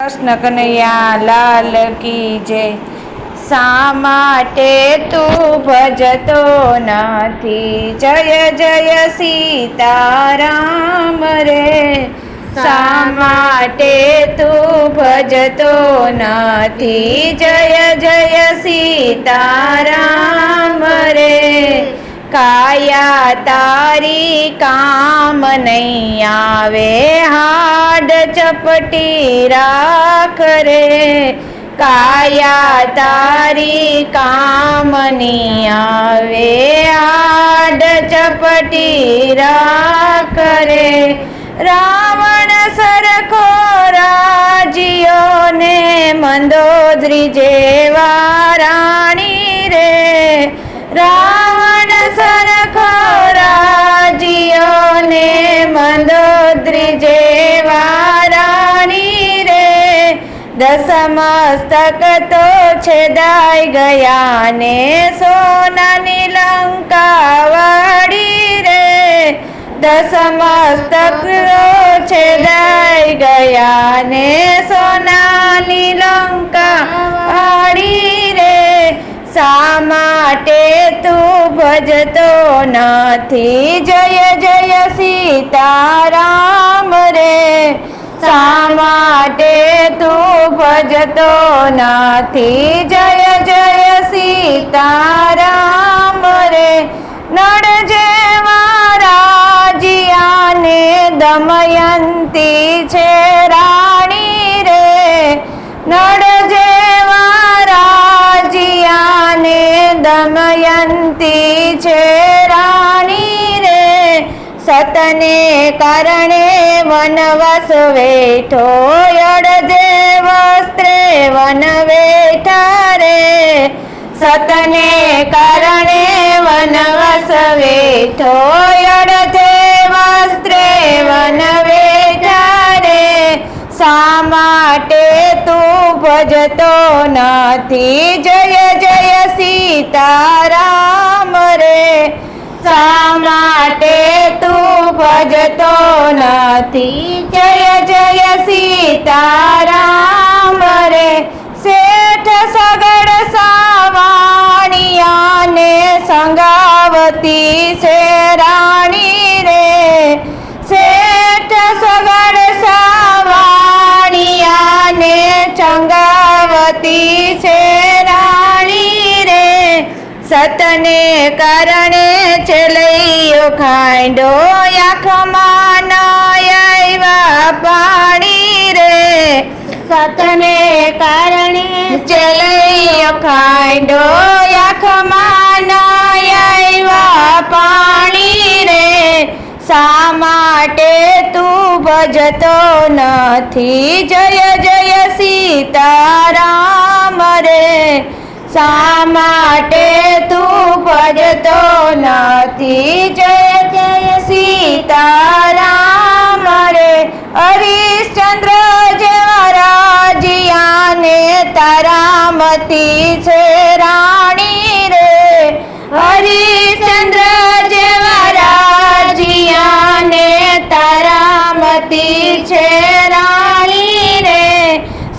કૃષ્ણ કનૈયા લાલ કી જય. શા માટે તું ભજતો નથી? જય જય સીતારામ રે. શા માટે તું ભજતો નથી? જય જય સીતારામ કાયા તારી કામ નહીં આવે, હાડ ચપટી રાખ રે. કાયા તારી કામ નહીં આવે, હાડ ચપટી રાખ રે. રાવણ સરખો રાજીયો ને મંદોદરી જેવા રાણી રે. રાવણ દસમસ્તક તો છેદાઈ ગયા ને સોનાની લંકા વાળી રે. દસમસ્તક છેદાઈ ગયા ને સોનાની લંકા વાળી રે. શા માટે તું ભજતો નથી? જય જય સીતારામ રે. શા તું ભજતો નથી. જય જય સીતારામ રે. નળ જેવા રાજીયાને દમયંતી છે. સતને કારણે વનવાસ વેઠો અડધે વસ્ત્રે વન વેઠા રે. સતને કારણે વનવાસ વેઠો અડધે વસ્ત્રે વન વેઠા રે. શા માટે તું ભજતો નથી? જય જય સીતારામ રે. શા માટે તું ભજતો નથી? જય જય સીતારામ રે. શેઠ સગડ સાવાણિયાને સંગાવતી છે રાણી રે. શેઠ સગડ સાવાણિયાને ચંગાવતી સતને કારણે ચલૈયો ખાંડો આંખમાં આવ્યા પાણી રે. સતને કારણે ચલૈયો ખાંડો આંખમાં આવ્યા પાણી રે. શા માટે તું ભજતો નથી? જય જય સીતારામ રે. શા માટે તું ભજતો નથી? જય જય સીતારામ. રે હરિશ્ચંદ્ર જેવા રાજીયાને તારામતી છે રાણી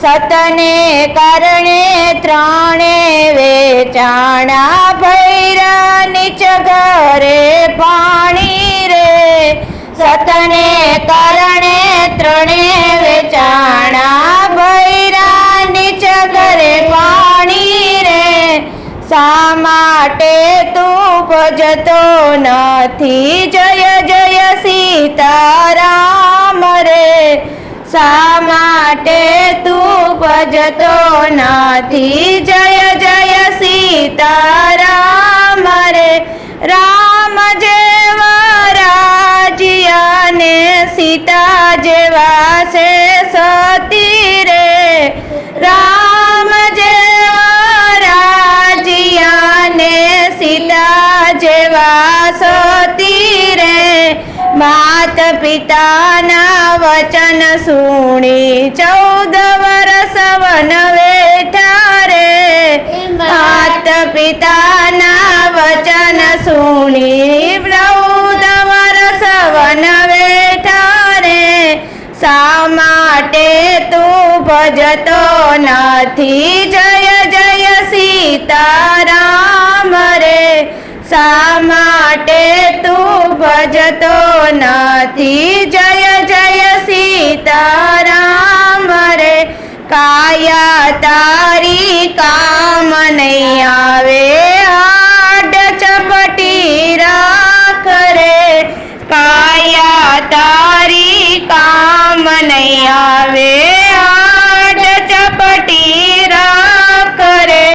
સતને કારણે ત્રણે વેચાણા ભૈરા નીચ ઘરે પાણી રે. સતને કારણે ત્રણે વેચાણા ભૈરા નીચ ઘરે પાણી રે. શા માટે તું ભજતો નથી? જય જય સીતારામ રે. શા માટે તું ભજતો નથી. જય જય સીતારામ. રે રામ જેવા રાજીયાને સીતા જેવા છે. માત પિતાના વચન સુણી ચૌદ વર્ષ વન વેઠા રે. માત પિતાના વચન સુણી ચૌદ વર્ષ વન વેઠા રે. શા માટે તું ભજતો નથી? જય જય સીતારામ રે. શા માટે તું ભજતો નથી, જય જય સીતારામ રે. કાયા તારી કામ નહીં આવે આડ ચપટી રાખ રે. કાયા તારી કામ નહીં આવે